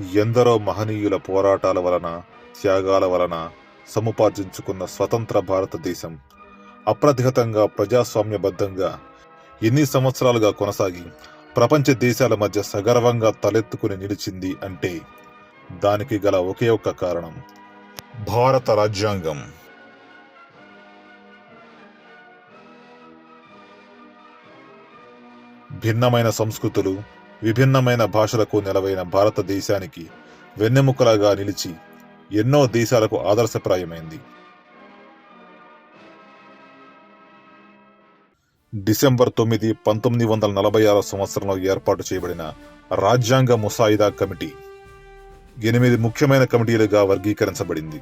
ఎందరో మహనీయుల పోరాటాల వలన త్యాగాల వలన సముపార్జించుకున్న స్వతంత్ర భారతదేశం. అప్రతిహతంగా ప్రజాస్వామ్యబద్ధంగా ఎన్ని సంవత్సరాలుగా కొనసాగి ప్రపంచ దేశాల మధ్య సగర్వంగా తలెత్తుకుని నిలిచింది అంటే దానికి గల ఒకే ఒక్క కారణం భారత రాజ్యాంగం. భిన్నమైన సంస్కృతులు విభిన్నమైన భాషలకు నెలవైన భారతదేశానికి వెన్నెముకలాగా నిలిచి ఎన్నో దేశాలకు ఆదర్శప్రాయమైంది. డిసెంబర్ తొమ్మిది పంతొమ్మిది వందల నలభై ఆరు సంవత్సరంలో ఏర్పాటు చేయబడిన రాజ్యాంగ ముసాయిదా కమిటీ ఎనిమిది ముఖ్యమైన కమిటీలుగా వర్గీకరించబడింది.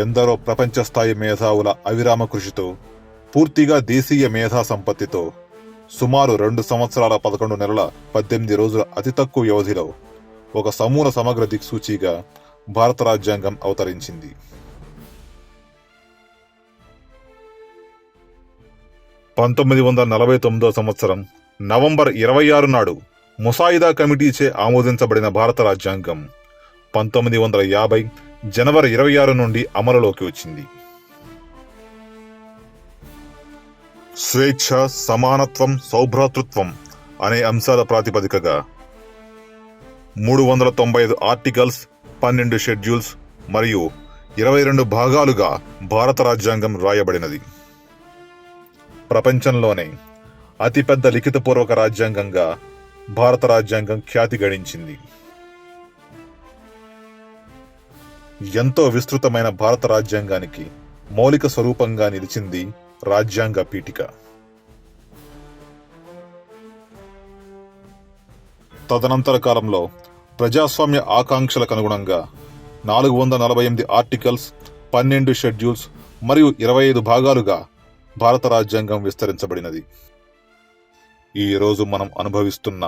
ఎందరో ప్రపంచ స్థాయి మేధావుల అవిరామ కృషితో పూర్తిగా దేశీయ మేధా సంపత్తితో సుమారు రెండు సంవత్సరాల పదకొండు నెలల పద్దెనిమిది రోజుల అతి తక్కువ వ్యవధిలో ఒక సమూల సమగ్ర దిక్సూచిగా భారత రాజ్యాంగం అవతరించింది. పంతొమ్మిది వందల నలభై తొమ్మిదో సంవత్సరం నవంబర్ ఇరవై ఆరు నాడు ముసాయిదా కమిటీచే ఆమోదించబడిన భారత రాజ్యాంగం పంతొమ్మిది వందల యాభై జనవరి ఇరవై ఆరు నుండి అమలులోకి వచ్చింది. స్వేచ్ఛ సమానత్వం సౌభ్రాతృత్వం అనే అంశాల ప్రాతిపదికగా మూడు వందల తొంభై ఐదు ఆర్టికల్స్ పన్నెండు షెడ్యూల్స్ మరియు ఇరవై రెండు భాగాలుగా భారత రాజ్యాంగం రాయబడినది. ప్రపంచంలోనే అతిపెద్ద లిఖితపూర్వక రాజ్యాంగంగా భారత రాజ్యాంగం ఖ్యాతి గడించింది. ఎంతో విస్తృతమైన భారత రాజ్యాంగానికి మౌలిక స్వరూపంగా నిలిచింది రాజ్యాంగ పీఠిక. తదనంతర కాలంలో ప్రజాస్వామ్య ఆకాంక్షలకు అనుగుణంగా నాలుగు వందల నలభై ఎనిమిది ఆర్టికల్స్ పన్నెండు షెడ్యూల్స్ మరియు ఇరవై ఐదు భాగాలుగా భారత రాజ్యాంగం విస్తరించబడినది. ఈ రోజు మనం అనుభవిస్తున్న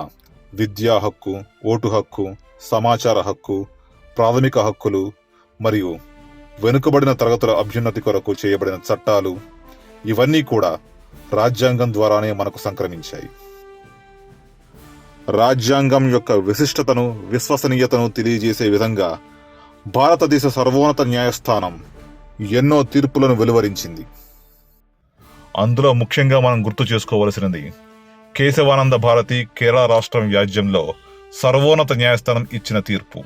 విద్యా హక్కు ఓటు హక్కు సమాచార హక్కు ప్రాథమిక హక్కులు మరియు వెనుకబడిన తరగతుల అభ్యున్నతి కొరకు చేయబడిన చట్టాలు ఇవన్నీ కూడా రాజ్యాంగం ద్వారానే మనకు సంక్రమించాయి. రాజ్యాంగం యొక్క విశిష్టతను విశ్వసనీయతను తెలియజేసే విధంగా భారతదేశ సర్వోన్నత న్యాయస్థానం ఎన్నో తీర్పులను వెలువరించింది. అందులో ముఖ్యంగా మనం గుర్తు చేసుకోవలసినది కేశవానంద భారతి కేరళ రాష్ట్రం వ్యాజ్యంలో సర్వోన్నత న్యాయస్థానం ఇచ్చిన తీర్పు.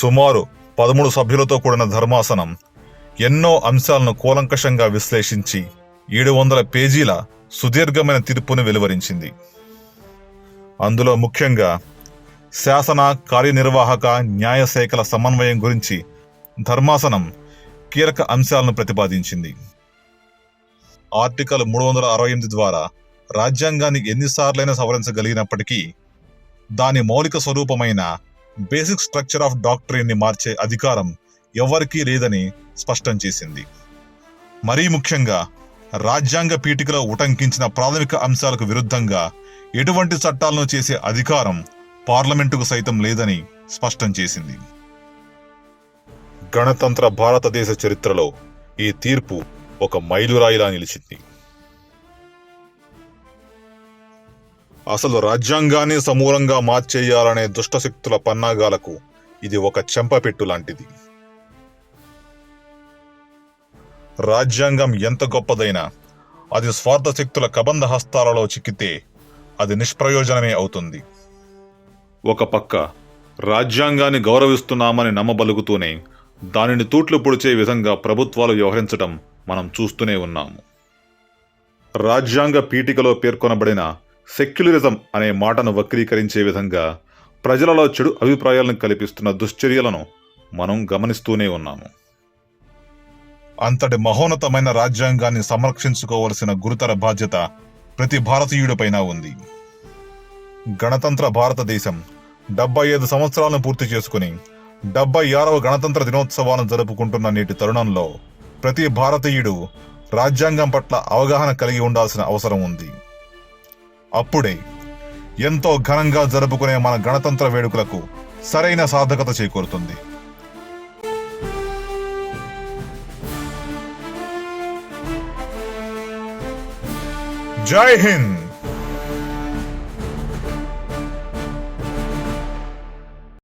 సుమారు పదమూడు సభ్యులతో కూడిన ధర్మాసనం ఎన్నో అంశాలను కూలంకషంగా విశ్లేషించి ఏడు వందల పేజీల సుదీర్ఘమైన తీర్పును వెలువరించింది. అందులో ముఖ్యంగా శాసన కార్యనిర్వాహక న్యాయశాఖల సమన్వయం గురించి ధర్మాసనం కీలక అంశాలను ప్రతిపాదించింది. ఆర్టికల్ మూడు వందల అరవై ఎనిమిది ద్వారా రాజ్యాంగాన్ని ఎన్నిసార్లైనా సవరించగలిగినప్పటికీ దాని మౌలిక స్వరూపమైన బేసిక్ స్ట్రక్చర్ ఆఫ్ డాక్టరీని మార్చే అధికారం ఎవరికీ లేదని స్పష్టం చేసింది. మరీ ముఖ్యంగా రాజ్యాంగ పీఠికలో ఉటంకించిన ప్రాథమిక అంశాలకు విరుద్ధంగా ఎటువంటి చట్టాలను చేసే అధికారం పార్లమెంటుకు సైతం లేదని స్పష్టం చేసింది. గణతంత్ర భారతదేశ చరిత్రలో ఈ తీర్పు ఒక మైలురాయిలా నిలిచింది. అసలు రాజ్యాంగాన్ని సమూలంగా మార్చేయాలనే దుష్టశక్తుల పన్నాగాలకు ఇది ఒక చెంపపెట్టు లాంటిది. రాజ్యాంగం ఎంత గొప్పదైనా అది స్వార్థ శక్తుల కబంధ హస్తాలలో చిక్కితే అది నిష్ప్రయోజనమే అవుతుంది. ఒక పక్క రాజ్యాంగాన్ని గౌరవిస్తున్నామని నమ్మబలుగుతూనే దానిని తూట్లు పొడిచే విధంగా ప్రభుత్వాలు వ్యవహరించడం మనం చూస్తూనే ఉన్నాము. రాజ్యాంగ పీఠికలో పేర్కొనబడిన సెక్యులరిజం అనే మాటను వక్రీకరించే విధంగా ప్రజలలో చెడు అభిప్రాయాలను కల్పిస్తున్న దుశ్చర్యలను మనం గమనిస్తూనే ఉన్నాము. అంతటి మహోన్నతమైన రాజ్యాంగాన్ని సంరక్షించుకోవలసిన గురుతర బాధ్యత ప్రతి భారతీయుడిపైన ఉంది. గణతంత్ర భారతదేశం డెబ్బై ఐదు సంవత్సరాలను పూర్తి చేసుకుని డెబ్బై ఆరవ గణతంత్ర దినోత్సవాలను జరుపుకుంటున్న నేటి తరుణంలో ప్రతి భారతీయుడు రాజ్యాంగం పట్ల అవగాహన కలిగి ఉండాల్సిన అవసరం ఉంది. అప్పుడే ఎంతో ఘనంగా జరుపుకునే మన గణతంత్ర వేడుకలకు సరైన సాధకత చేకూరుతుంది. Jai Hind!